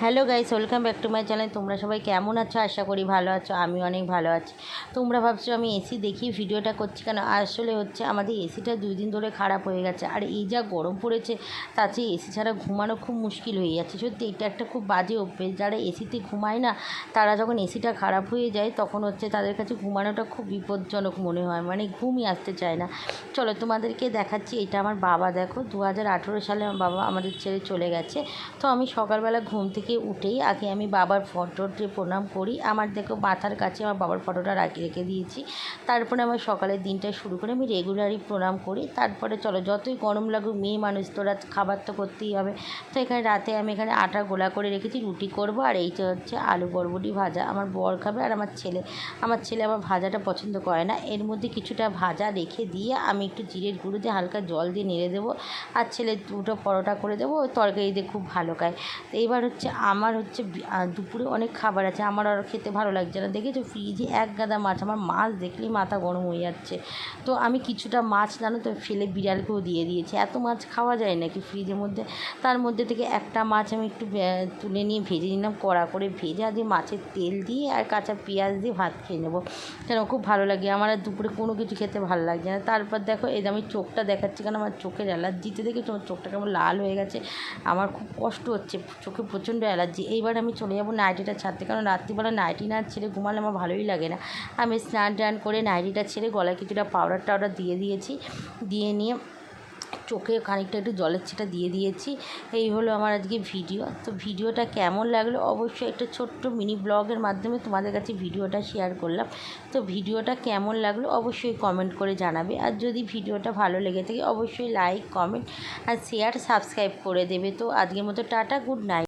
Hello guys, welcome back to my channel. তোমরা সবাই কেমন আছো? আশা করি ভালো আছো আমি অনেক ভালো আছি। তোমরা ভাবছ আমি এসি দেখি ভিডিওটা করছি কেন? আসলে হচ্ছে আমাদের এসিটা দুই দিন ধরে খারাপ হয়ে গেছে। আর এই যা গরম পড়েছে তাতে এসি ছাড়া ঘুমানো খুব মুশকিল হয়ে যাচ্ছে। সত্যি, এটা একটা খুব বাজে অভ্যেস। যারা এসিতে ঘুমায় না, তারা যখন এসিটা খারাপ হয়ে যায়, তখন হচ্ছে তাদের কাছে ঘুমানোটা খুব বিপজ্জনক মনে হয়। মানে ঘুমই আসতে চায় না। চলো তোমাদেরকে দেখাচ্ছি, এটা আমার বাবা। দেখো দু হাজার আঠেরো সালে আমার বাবা আমাদের ছেড়ে চলে গেছে। তো আমি সকালবেলা ঘুম থেকে উঠেই আগে আমি বাবার ফটোতে প্রণাম করি। আমার দেখো মাথার কাছে আমার বাবার ফটোটা রাখি, রেখে দিয়েছি। তারপরে আমার সকালের দিনটা শুরু করে আমি রেগুলারই প্রণাম করি। তারপরে চলো, যতই গরম লাগুক, মেয়ে মানুষ তোরা খাবার তো করতেই হবে। তো এখানে রাতে আমি এখানে আটা গোলা করে রেখেছি, রুটি করব, আর এইটা হচ্ছে আলু বরবটি ভাজা। আমার বর খাবে আর আমার ছেলে। আমার ছেলে আমার ভাজাটা পছন্দ করে না। এর মধ্যে কিছুটা ভাজা রেখে দিয়ে আমি একটু জিরের গুঁড়ো দিয়ে হালকা জল দিয়ে নেড়ে দেবো। আর ছেলে দুটো পরোটা করে দেবো তরকারি দিয়ে খুব ভালো খায়। তো এবার হচ্ছে আমার হচ্ছে দুপুরে অনেক খাবার আছে। আমার আর খেতে ভালো লাগছে না। দেখেছ? ফ্রিজে এক গাদা মাছ। আমার মাছ দেখলেই মাথা গরম হয়ে যাচ্ছে। তো আমি কিছুটা মাছ জানো তো ফেলে বিড়ালকেও দিয়ে দিয়েছি। এত মাছ খাওয়া যায় নাকি ফ্রিজের মধ্যে? তার মধ্যে থেকে একটা মাছ আমি একটু তুলে নিয়ে ভেজে নিলাম। কড়া করে ভেজে আর দিয়ে মাছের তেল দিয়ে আর কাঁচা পেঁয়াজ দিয়ে ভাত খেয়ে নেব। কেন? খুব ভালো লাগে। আমার আর দুপুরে কোনো কিছু খেতে ভালো লাগছে না। তারপর দেখো, এই আমি চোখটা দেখাচ্ছি কেন? আমার চোখের অ্যালার্জিতে দেখে আমার চোখটা কেমন লাল হয়ে গেছে। আমার খুব কষ্ট হচ্ছে। চোখে প্রচণ্ড অ্যালার্জি। এইবার আমি চলে যাব নাইটিটা ছাড়তে। কারণ রাত্রিবেলা নাইটি না ছেড়ে ঘুমালে আমার ভালোই লাগে না। আমি স্নান টান করে নাইটিটা ছেড়ে গলায় কিছুটা পাউডার টাউডার দিয়ে দিয়েছি। দিয়ে নিয়ে চোখে খানিকটা একটু জলের ছিটা দিয়ে দিয়েছি। এই হলো আমার আজকে ভিডিও। তো ভিডিওটা কেমন লাগল অবশ্যই একটা ছোট্ট মিনি ব্লগের মাধ্যমে তোমাদের কাছে ভিডিওটা শেয়ার করলাম। তো ভিডিওটা কেমন লাগল অবশ্যই কমেন্ট করে জানাবে। আর যদি ভিডিওটা ভালো লেগে থাকে অবশ্যই লাইক কমেন্ট আর শেয়ার সাবস্ক্রাইব করে দেবে। তো আজকের মতো টাটা গুড নাইট